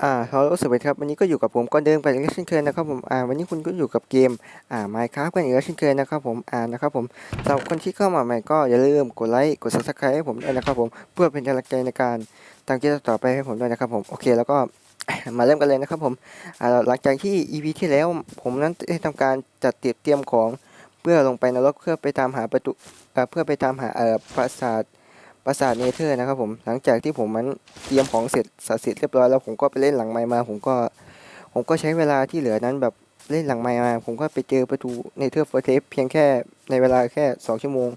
อ่าฮัลโหลสวัสดีครับวันนี้ก็อยู่กับผมก็เดินไปอีกแล้วเช่นเคยนะครับผมอ่าวันนี้คุณก็อยู่กับเกมอ่า Minecraft กันอีกแล้วเช่นเคยนะครับผมอ่านะครับผมสำหรับคนที่เข้ามาใหม่ก็อย่าลืมกดไลค์กด Subscribe ให้ผมด้วยนะครับผมเพื่อเป็นกำลังใจในการตามคลิปต่อไปให้ผมด้วยนะครับผมโอเคแล้วก็มาเริ่มกันเลยนะครับผมอ่าหลังจากที่ EP ที่แล้วผมนั้นได้ทำการจัดเตรียมเตรียมของเพื่อลงไปนรกเพื่อไปตามหาประตูอ่าเพื่อไปตามหาเอ่อปราสาท ปราสาทเนเธอร์นะครับผมหลังจากที่ผมมันเตรียมของเสร็จสัดเสร็จเรียบร้อยแล้วผมก็ไปเล่นหลังไมมา ผมก็ ผมก็ใช้เวลาที่เหลือนั้นแบบเล่นหลังไมมา ผมก็ไปเจอประตูในเทอร์ฟอร์เทสเพียงแค่ในเวลาแค่สองชั่วโมง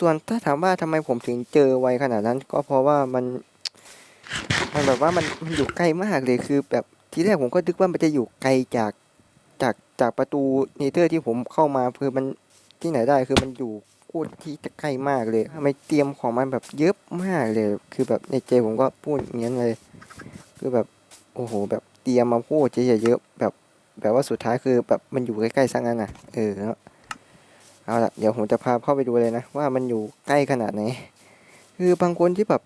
ส่วนถ้าถามว่าทำไมผมถึงเจอไวขนาดนั้น ก็เพราะว่ามัน มันแบบว่ามันมันอยู่ใกล้มากเลยคือแบบทีแรกผมก็นึกว่ามันจะอยู่ไกลจากจากจากประตูเนเธอร์ที่ผมเข้ามาคือมันที่ไหนได้คือมันอยู่ คตรที่จะใกล้มากเลยทำไมเตรียมของมันแบบเยอะมากเลย คือแบบในใจผมก็พูดอย่างนั้นเลย คือแบบโอ้โห แบบเตรียมมาพูดเยอะเยอะแบบ แบบว่าสุดท้ายคือแบบมันอยู่ใกล้ๆซะงั้นน่ะ เออแล้วเอาละเดี๋ยวผมจะพาเข้าไปดูเลยนะ ว่ามันอยู่ใกล้ขนาดไหน คือบางคนที่แบบ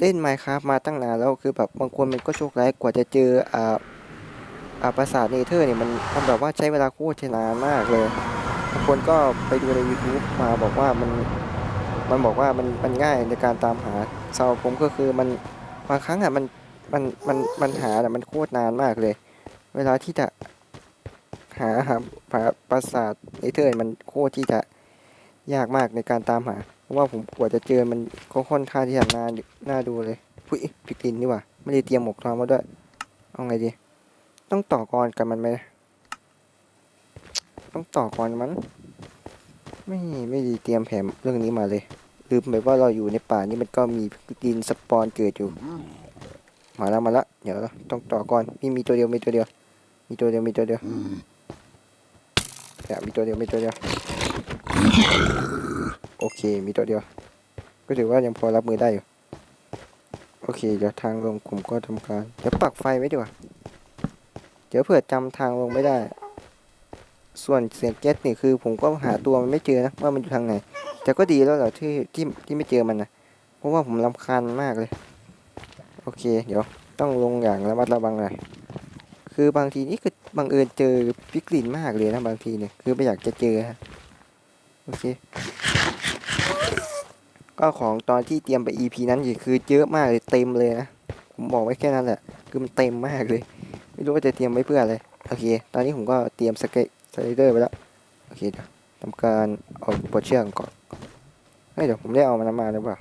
เล่น Minecraft มาตั้งนานแล้วคือแบบบางคนมันก็โชคร้ายกว่าจะเจออ่าอ่าปราสาทเนเธอร์เนี่ยมันมันแบบว่าใช้เวลาโคตรนานมากเลย บางคนก็ไปดูใน YouTube มาบอกว่ามันมันบอกว่ามันมันง่ายในการตามหาสำหรับผมก็คือมันบางครั้งอะมันมันมันมันหาแต่มันโคตรนานมากเลย เวลาที่จะหาหาหาปราสาทเนเธอร์มันโคตรที่จะยากมากในการตามหา เพราะว่าผมกว่าจะเจอมันก็ค่อนข้างที่จะนานน่าดูเลยพุ้ยพลิกลินนี่หว่าไม่ได้เตรียมหมวกทองมาด้วย เอาไงดี ต้องต่อกรกับมันไหม ต้องต่อกรมัน ไม่ไม่ได้เตรียมแผนเรื่องนี้มาเลยลืมไปว่าเราอยู่ในป่านี่มันก็มีพลินสปอนเกิดอยู่ มาแล้วมาแล้วเดี๋ยวต้องต่อกรมีมีตัวเดียวมีตัวเดียว มีตัวเดียวมีตัวเดียวเนี่ยมีตัวเดียวมีตัวเดียวโอเคมีตัวเดียว ก็ถือว่ายังพอรับมือได้อยู่โอเคเดี๋ยวทางลงผมก็ทำการเดี๋ยวปักไฟไว้ดีกว่าเดี๋ยวเผื่อจำทางลงไม่ได้ ส่วนเสียงแก๊สนี่คือผมก็หาตัวมันไม่เจอนะว่ามันอยู่ทางไหน แต่ก็ดีแล้วแหละที่ที่ที่ไม่เจอมันนะเพราะว่าผมรำคาญมากเลย โอเค เดี๋ยวต้องลงอย่างระมัดระวังหน่อยคือบางทีนี่คือบังเอิญเจอพิกลินมากเลยนะบางทีเนี่ยคือไม่อยากจะเจอฮะโอเค ก็ของตอนที่เตรียมไป EP นั้นอยู่คือเยอะมากเลยเต็มเลยนะผมบอกไว้แค่นั้นแหละ คือมันเต็มมากเลย ไม่รู้ว่าจะเตรียมไว้เพื่ออะไรโอเค ตอนนี้ผมก็เตรียมสเกต สไลเดอร์ไปแล้วโอเคเดี๋ยวทำการเอาปลดเชือกก่อนเฮ้ยเดี๋ยวผมได้เอามันมาหรือเปล่า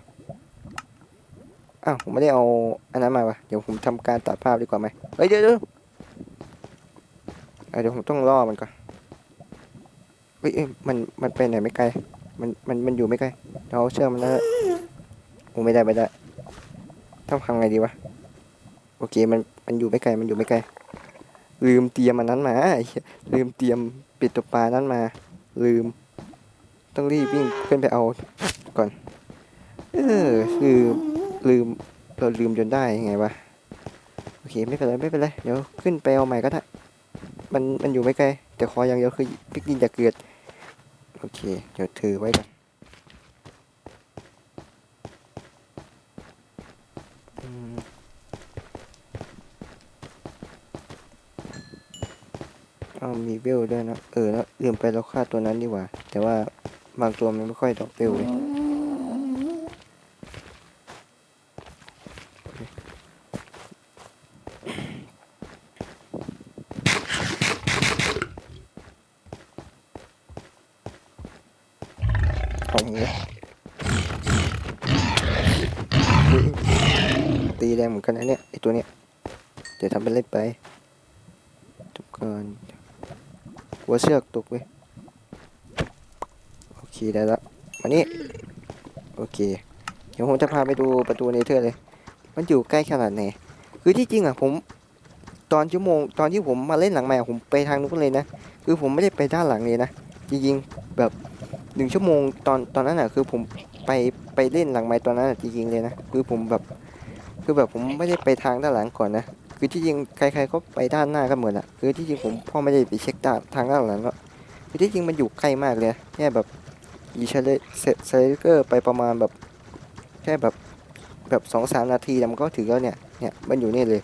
อ้าวผมไม่ได้เอาอันนั้นมาวะเดี๋ยวผมทำการตัดภาพดีกว่าไหมเฮ้ยเดี๋ยวเดี๋ยวเอ้ยเดี๋ยวผมต้องล่อมันก่อนเฮ้ยมันมันไปไหนไม่ไกลมันมันมันอยู่ไม่ไกลเราเชื่อมันนะโอ้ไม่ได้ไม่ได้ต้องทำไงดีวะโอเคมันมันอยู่ไม่ไกลมันอยู่ไม่ไกล ลืมเตรียมอันนั้นมาลืมเตรียมปิดตัวปลานั้นมา ลืม ต้องรีบวิ่งขึ้นไปเอาก่อน เออลืมลืมเราลืมจนได้ยังไงวะโอเคไม่เป็นไรไม่เป็นไรเดี๋ยวขึ้นไปเอาใหม่ก็ได้มันมันอยู่ไม่ไกลแต่ขออย่างเดียวคือพิกดินจะเกิดโอเคเดี๋ยวถือไว้ก่อนอืม เอามีเวลด้วยนะเออแล้วลืมไปเราฆ่าตัวนั้นดีกว่า แต่ว่าบางตัวมันไม่ค่อยดอกเวลเลยโอ้โหอุ๊ยตีแรงเหมือนกันนะเนี่ยไอตัวเนี้ยเดี๋ยวทำเป็นเล่นไปทุกคน กลัวเชือกตกเว้ยโอเคได้ละมานี่โอเค เดี๋ยวผมจะพาไปดูประตูเนเธอร์เลย มันอยู่ใกล้ขนาดไหนคือที่จริงอะผม ตอนชั่วโมงตอนที่ผมมาเล่นหลังใหม่ผมไปทางนู้นเลยนะคือผมไม่ได้ไปด้านหลังเลยนะจริงๆแบบหนึ่งชั่วโมงตอนตอนนั้นอะคือผมไปไปเล่นหลังไม้ตอนนั้นจริงๆเลยนะคือผมแบบ คือแบบผมไม่ได้ไปทางด้านหลังก่อนนะ คือที่จริงใครๆก็ไปด้านหน้ากันหมดอะคือที่จริงผมพ่อไม่ได้ไปเช็คด้านทางด้านหลังก็คือที่จริงมันอยู่ใกล้มากเลยแค่แบบยีเชลเซเลเกอร์ไปประมาณแบบแค่แบบแบบสองสามนาทีแล้วมันก็ถึงแล้วเนี่ยเนี่ยมันอยู่นี่เลย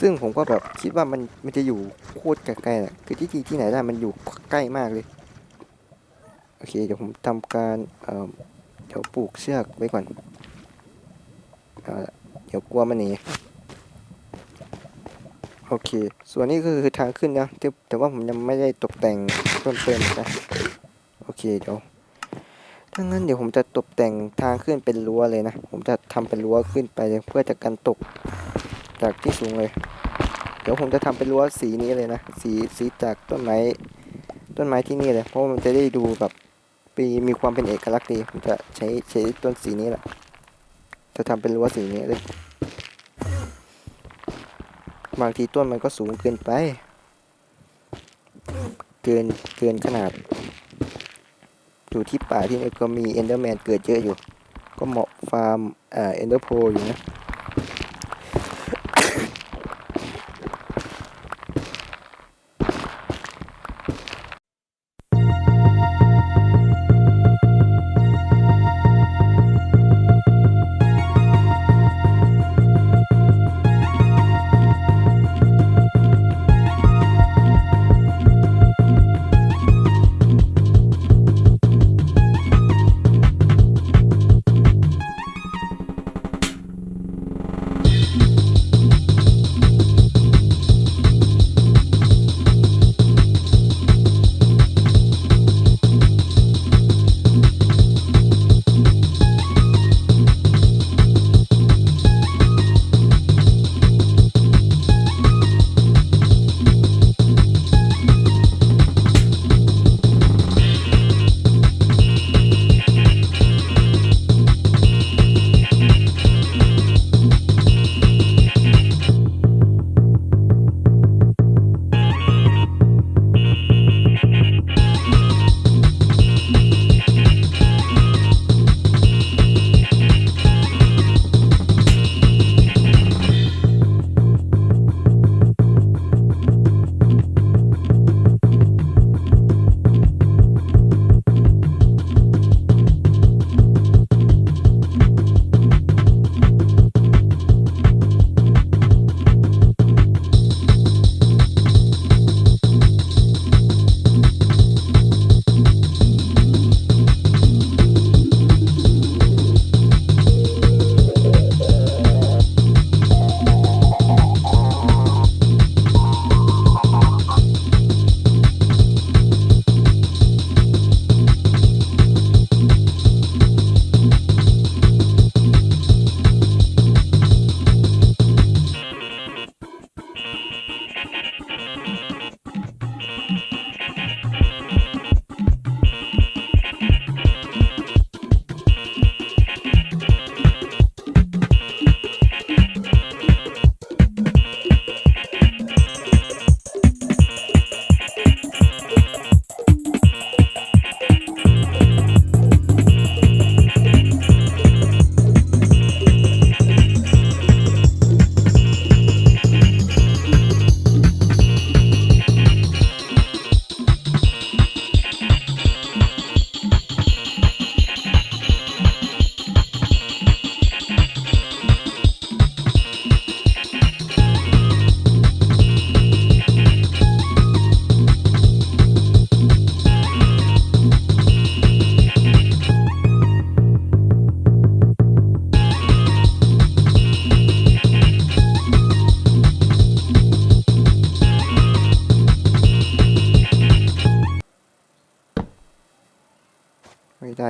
ซึ่งผมก็แบบคิดว่ามันมันจะอยู่โคตรไกลๆแหละคือที่ที่ที่ไหนได้มันอยู่ใกล้มากเลยโอเคเดี๋ยวผมทำการเอ่อเดี๋ยวปลูกเชือกไว้ก่อนเอาละเดี๋ยวกลัวมันหนี โอเค ส่วนนี้ก็คือทางขึ้นนะแต่แต่ว่าผมยังไม่ได้ตกแต่งเพิ่มเติมนะ โอเคเดี๋ยว ถ้างั้นเดี๋ยวผมจะตกแต่งทางขึ้นเป็นรั้วเลยนะ ผมจะทำเป็นรั้วขึ้นไปเพื่อจะกันตกจากที่สูงเลย เดี๋ยวผมจะทำเป็นรั้วสีนี้เลยนะ สีสีจากต้นไม้ต้นไม้ที่นี่เลย เพราะมันจะได้ดูแบบปีมีความเป็นเอกลักษณ์ดี ผมจะใช้ใช้ต้นสีนี้แหละ จะทำเป็นรั้วสีนี้เลย บางทีต้นมันก็สูงเกินไป เกินเกินขนาด อยู่ที่ป่าที่นี่ก็มีเอนเดอร์แมนเกิดเยอะอยู่ ก็เหมาะฟาร์มเอ่อเอนเดอร์โพอยู่นะ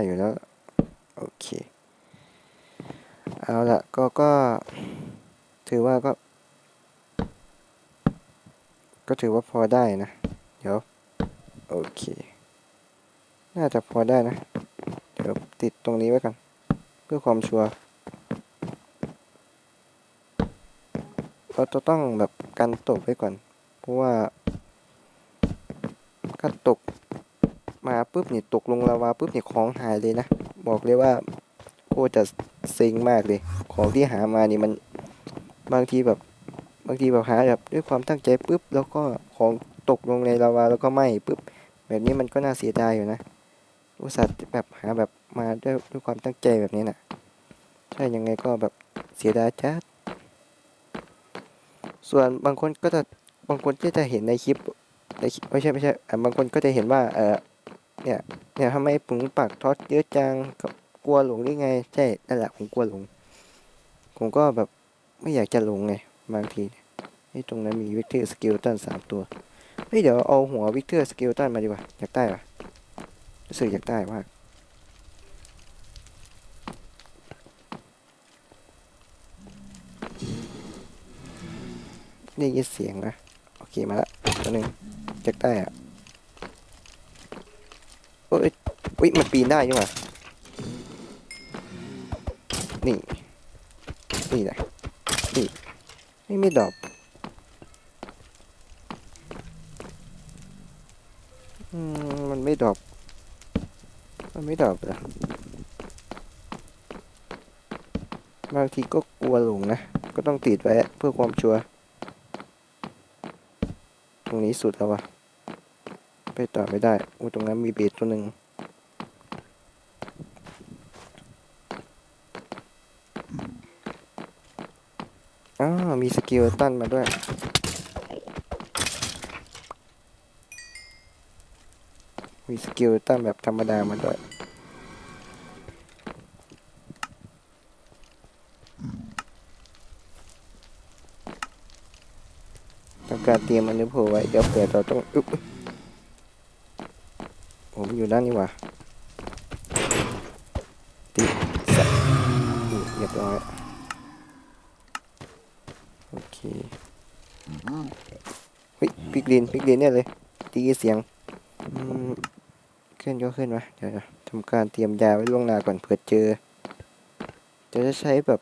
อยู่แล้ว โอเค เอาละก็ก็ถือว่าก็ ก็ถือว่าพอได้นะ เดี๋ยว โอเค น่าจะพอได้นะ เดี๋ยวติดตรงนี้ไว้กัน เพื่อความชัวร์เราจะต้องแบบกันตกไว้ก่อน เพราะว่าถ้าตก มาปุ๊บเนี่ยตกลงลาวาปุ๊บเนี่ยของหายเลยนะ บอกเลยว่าโคตรจะเซ็งมากเลย ของที่หามานี่มันบางทีแบบบางทีแบบหาแบบด้วยความตั้งใจปุ๊บแล้วก็ของตกลงในลาวาแล้วก็ไหม้ปุ๊บแบบนี้มันก็น่าเสียดายอยู่นะ อุตส่าห์แบบหาแบบมาด้วยด้วยความตั้งใจแบบนี้นะ่ะใช่ยังไงก็แบบเสียดายจัดส่วนบางคนก็จะบางคนก็จะเห็นในคลิปในไม่ใช่ไม่ใช่อะบางคนก็จะเห็นว่าเออ เนี่ย เนี่ยทำไมผมปักท็อตเยอะจังก็กลัวหลงหรือไง ใช่นั่นแหละผมกลัวหลง ผมก็แบบไม่อยากจะหลงไง บางทีไอ้ตรงนั้นมีวิกเตอร์สกิลตันสามตัวเฮ้ยเดี๋ยวเอาหัววิกเตอร์สกิลตันมาดีกว่า อยากได้ปะรู้สึกอยากได้มากได้ยินเสียงนะ โอเคมาละตัวหนึ่งอยากได้อะ โอ้ยอุ้ยมันปีนได้ยังไงนี่ นี่แหละนี่ไม่ไม่ดอปอืมมันไม่ดอปมันไม่ดอปเหรอบางทีก็กลัวหลงนะ ก็ต้องติดไว้เพื่อความชัวร์ ตรงนี้สุดแล้ววะ ไปต่อไม่ได้อู้ตรงนั้นมีเบสตัวหนึ่งอ้าวมีสกิลตันมาด้วยมีสกิลตันแบบธรรมดามาด้วย ต้องการเตรียมอันนี้โผล่ไว้ เดี๋ยวเผื่อเราต้องอึ๊บ มอยู่ด้านนี้หว่ะติดสัตว์นี่เรียบร้อยโอเคเฮ้ยปิกลินปิกลินเนี่ยเลยตีเสียงขึ้นก็ขึ้นวะเดี๋ยวนะทำการเตรียมยาไว้ล่วงหน้าก่อนเผื่อเจอจะใช้แบบ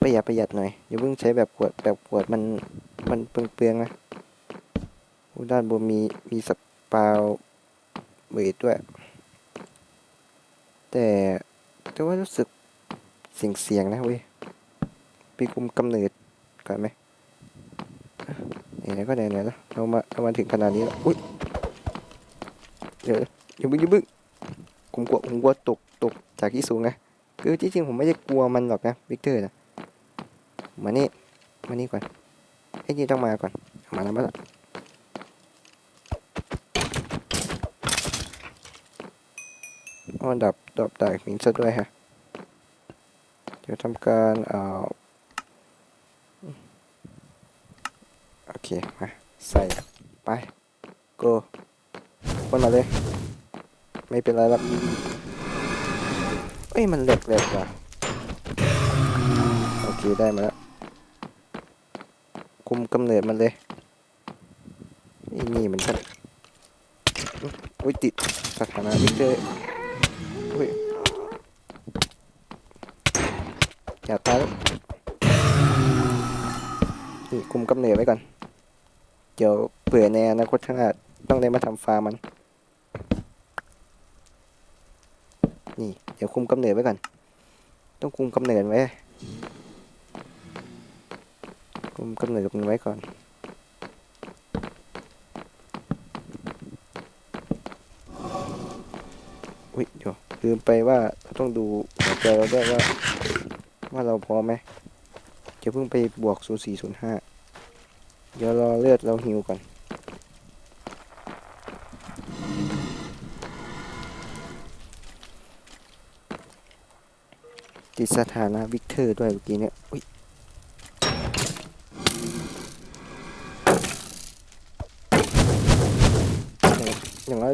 ประหยัดประหยัดหน่อยอย่าเพิ่งใช้แบบขวดแบบขวดมันมันเปลืองๆนะด้านบนมีมีสปาว เวทด้วย แต่แต่ว่ารู้สึกเสียงเสียงๆนะเว้ยปีคุมกำเนิดก่อนไหมไหนก็ไหนๆแล้วเรามาเรามาถึงขนาดนี้แล้วอุ้ยเดี๋ยวอย่าบึ้งอย่าบึ้งผมกลัวผมกลัวตกตกจากที่สูงนะคือจริงๆผมไม่ได้กลัวมันหรอกนะวิกเตอร์นะมานี่มานี่ก่อนไอ้นี่ต้องมาก่อนมาแล้วมาแล้ว อ๋อดับดับแตกหินซะด้วยฮะ เดี๋ยวทำการเอ่อโอเค มา ใส่ ไปโกพ่นมาเลย ไม่เป็นไรหรอกเอ้ย มันเหล็กเล็กว่ะ โอเค ได้มาแล้ว คุมกำเนิดมันเลยนี่นี่มือนกันอุ้ยติดสถานะวิกเตอร์ อุ้ยอย่าตายนี่คุมกำเนิดไว้ก่อน เดี๋ยวเผื่อในอนาคตข้างหน้าต้องได้มาทำฟาร์มมัน นี่ เดี๋ยวคุมกำเนิดไว้ก่อน ต้องคุมกำเนิดไว้คุมกำเนิดมันไว้ก่อน อุ้ยเดี๋ยว ลืมไปว่าเราต้องดูหัวใจเราด้วยว่า ว่าเราพร้อมไหมจะเพิ่งไปบวก 0405 เดี๋ยวรอเลือดเราหิวก่อนติดสถานะวิกเตอร์ด้วยเมื่อกี้เนี่ยอุ้ยอย่างน้อย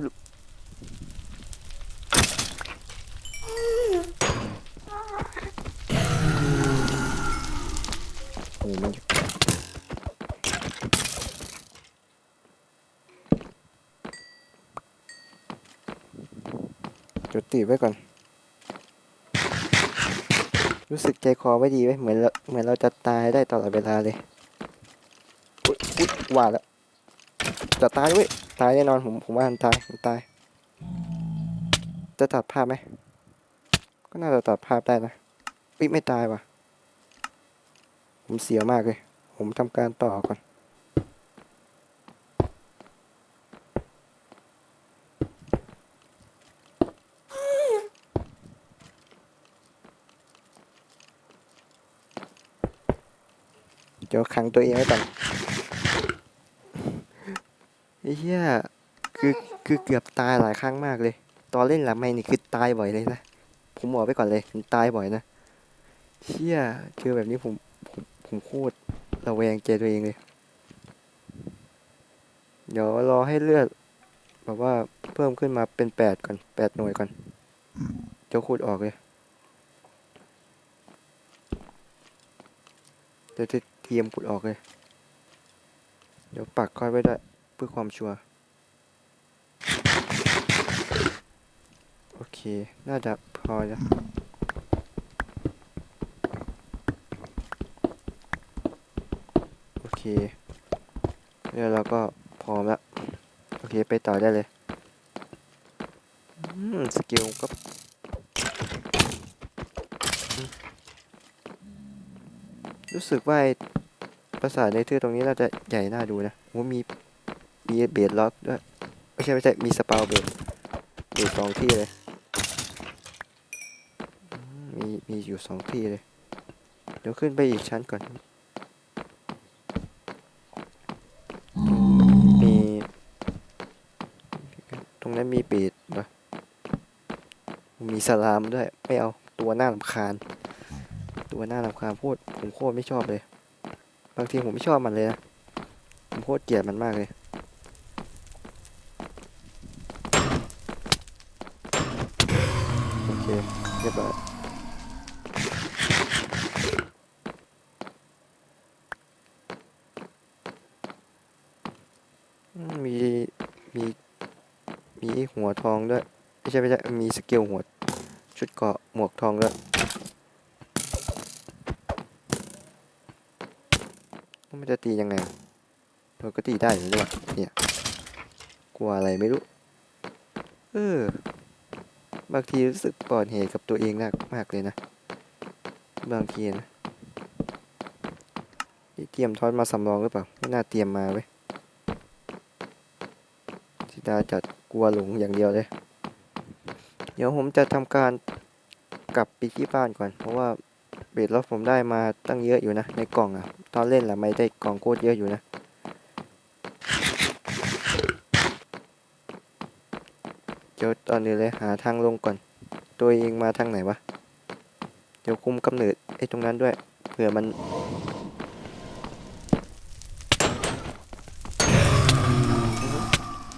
ติไว้ก่อน รู้สึกใจคอไม่ดีไหมเหมือนเหมือนเราจะตายได้ตลอดเวลาเลยอุ๊ยอุ๊ยว่าแล้วจะตายเว้ยตายแน่นอนผมผมว่ามันตายมันตาย จะตัดภาพไหมก็น่าจะตัดภาพได้นะอุ๊ไม่ตายว่ะ ผมเสียมากเลย ผมทำการต่อก่อน ดี๋ยวขังตัวเองไว้ก่อนไอ้เหี้ยคือคือเกือบตายหลายครั้งมากเลย ตอนเล่นหลังไม่นี่คือตายบ่อยเลยนะผมบอกไปก่อนเลยผมตายบ่อยนะเชี่ยเจอแบบนี้ผมผมผมโคตรระแวงใจตัวเองเลย เดี๋ยวรอให้เลือดแบบว่าเพิ่มขึ้นมาเป็นแปดก่อนแปดหน่วยก่อนจ้าคูดออกเลยเดี๋ยวจะ เตรียมขุดออกเลย เดี๋ยวปักค่อยไว้ด้วยเพื่อความชัวร์ โอเค น่าจะพอจะโอเคแล้วเราก็พร้อมแล้ว โอเค ไปต่อได้เลยอืมสกิลก็อืม รู้สึกว่าไอ้ปราสาทในเทือตรงนี้น่าจะใหญ่น่าดูนะว่ามีมีเบดล็อกด้วยไม่ใช่ไม่ใช่มีสปาวเบดอยู่สองที่เลยมมีมีอยู่สองที่เลย เดี๋ยวขึ้นไปอีกชั้นก่อน มี ตรงนั้นมีเบดปะมีสลามด้วย ไม่เอาตัวหน้าลำคาญ ตัวหน้าลำคาญพูดผมโคตรไม่ชอบเลย บางทีผมไม่ชอบมันเลยนะผมโคตรเกลียดมันมากเลยโอเคเรียบร้อยมีมีมีหัวทองด้วยไม่ใช่ไม่ใช่มีสเกลหัวชุดเกาะหมวกทองด้วย มันจะตียังไงเราก็ตีได้อยู่ด้วยวะเนี่ย กลัวอะไรไม่รู้ เออ บางทีรู้สึกปลอดเหตุกับตัวเองมากมากเลยนะ บางทีนะนี่เตรียมทอดมาสำรองหรือเปล่า ไม่น่าเตรียมมาเว้ยสิดาจัดกลัวหลงอย่างเดียวเลย เดี๋ยวผมจะทำการกลับไปที่บ้านก่อน เพราะว่า เบสล็อกผมได้มาตั้งเยอะอยู่นะ ในกล่องอะตอนเล่นแหละไม่ได้กล่องโคตรเยอะอยู่นะ เดี๋ยวตอนนี้เลยหาทางลงก่อน ตัวเองมาทางไหนวะ เดี๋ยวคุมกำเนิดไอ้ตรงนั้นด้วย เผื่อมัน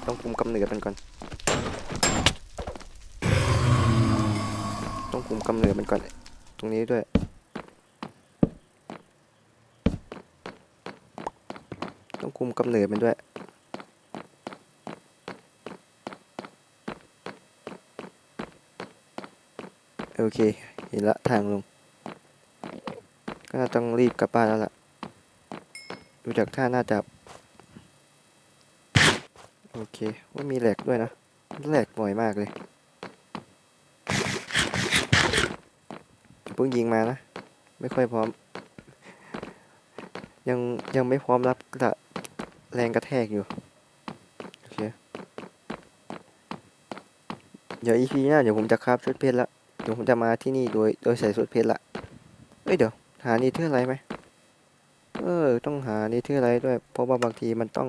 ต้องคุมกำเนิดมันก่อน ต้องคุมกำเนิดมันก่อน ตรงนี้ด้วย ต้อง คุมกำเนิดมันด้วย โอเค เห็นละทางลง ก็น่าต้องรีบกลับบ้านแล้วล่ะ ดูจากท่าน่าจะโอเค ว่ามีแหลกด้วยนะ แหลกบ่อยมากเลยเพิ่งยิงมานะ ไม่ค่อยพร้อม ยังยังไม่พร้อมรับกระ แรงกระแทกอยู่ โอเค เดี๋ยวอีพีหน้าเดี๋ยวผมจะคราบชุดเพชรละ เดี๋ยวผมจะมาที่นี่โดยโดยใส่ชุดเพชรละเอ้ยเดี๋ยว หานี่เท่าไรไหม เออ ต้องหานี่เท่าไรด้วย เพราะว่าบางทีมันต้อง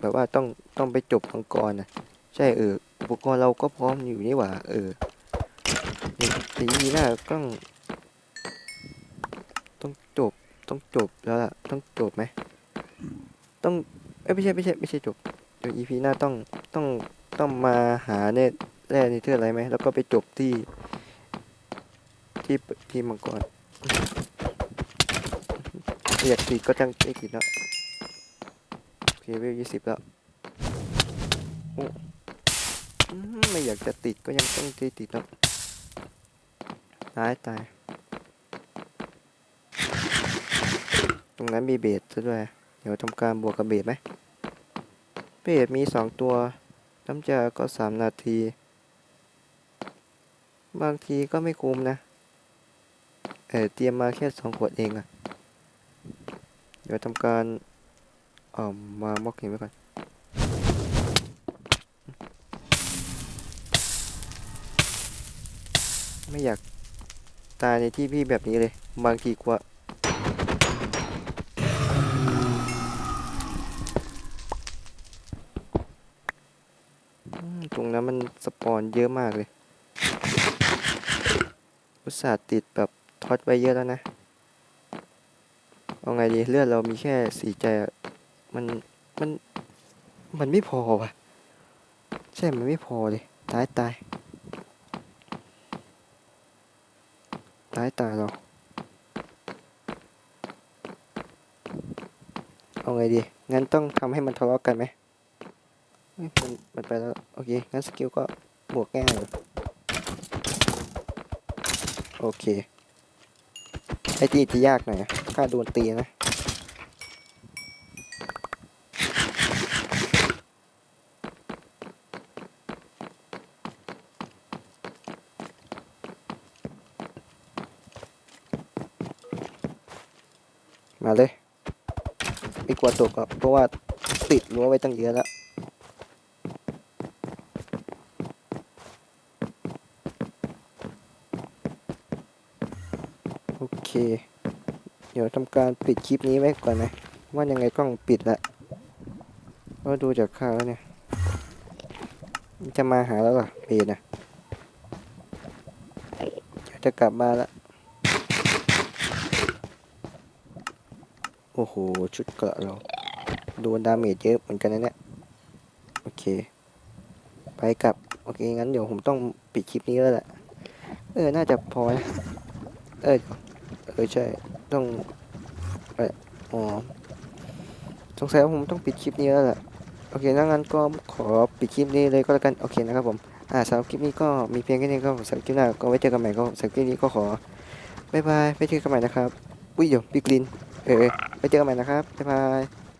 แบบว่าต้องต้องไปจบมังกรนะใช่เออ อุปกรณ์เราก็พร้อมอยู่นี่หว่า เออตีนี้น่าต้อง ต้องจบ ต้องจบแล้วล่ะ ต้องจบไหม ต้องเอ้ยไม่ใช่ไม่ใช่ไม่ใช่จบเดี๋ยวอีพีหน้าต้องต้องต้องมาหาเนตแร่นิเทอร์อะไรไหมแล้วก็ไปจบที่ ที่ที่มังกรอยากติดก็จังไม่ติดแล้วโอเคเวลยี่สิบแล้วโอ้ไม่อยากจะติดก็ยังต้องติดติดแล้วตายตาย ตรงนั้นมีเบสซะด้วย ดี๋ยวทำการบวกกับเบสไหมเบสมีสองตัวน้ำยาก็สามนาที บางทีก็ไม่คุ้มนะ เออเตรียมมาแค่สองขวดเองอะเดี๋ยวทำการเอ่อมามอกนี้ไว้ก่อนไม่อยากตายในที่พี่แบบนี้เลย บางทีกว่า มัน เยอะมากเลย อุตส่าห์ติดแบบท็อตไว้เยอะแล้วนะ เอาไงดีเลือดเรามีแค่สีใจมัน มัน มันไม่พอว่ะ ใช่ มันไม่พอเลย ตายตาย ตายตายเราเอาไงดี งั้นต้องทำให้มันทะเลาะกันไหมมันมันไปแล้ว โอเค งั้นสกิลก็ บวกง่ายเลยโอเค ไอตีจะยากหน่อยอะถ้าโดนตีนะมาเลย ไม่กลัวตกหรอกเพราะว่าติดรั้วไว้ตั้งเยอะแล้ว โอ เคเดี๋ยวทำการปิดคลิปนี้ไว้ก่อนนะ ว่ายังไงกล้องปิดละเพราะดูจากข่าวเนี่ย จะมาหาแล้วเหรอเบนนะเดี๋ยวจะกลับมาละโอ้โห ชุดเกราะเรา โดนดาเมจเยอะเหมือนกันนะเนี่ย โอเค ไปกลับ โอเค งั้นเดี๋ยวผมต้องปิดคลิปนี้แล้วแหละ เออ น่าจะพอนะ เออ เออใช่ ต้องเอออ๋อสงสัยว่าผมต้องปิดคลิปนี้แล้วแหละโอเคถ้างั้นก็ขอปิดคลิปนี้เลยก็แล้วกันโอเคนะครับผมอ่าสำหรับคลิปนี้ก็มีเพียงแค่นี้ก็สำหรับคลิปหน้าก็ไว้เจอกันใหม่ก็สำหรับคลิปนี้ก็ขอบายบายไว้เจอกันใหม่นะครับอุ้ยเดี๋ยวบิ๊กลินเออไว้เจอกันใหม่นะครับบ๊ายบาย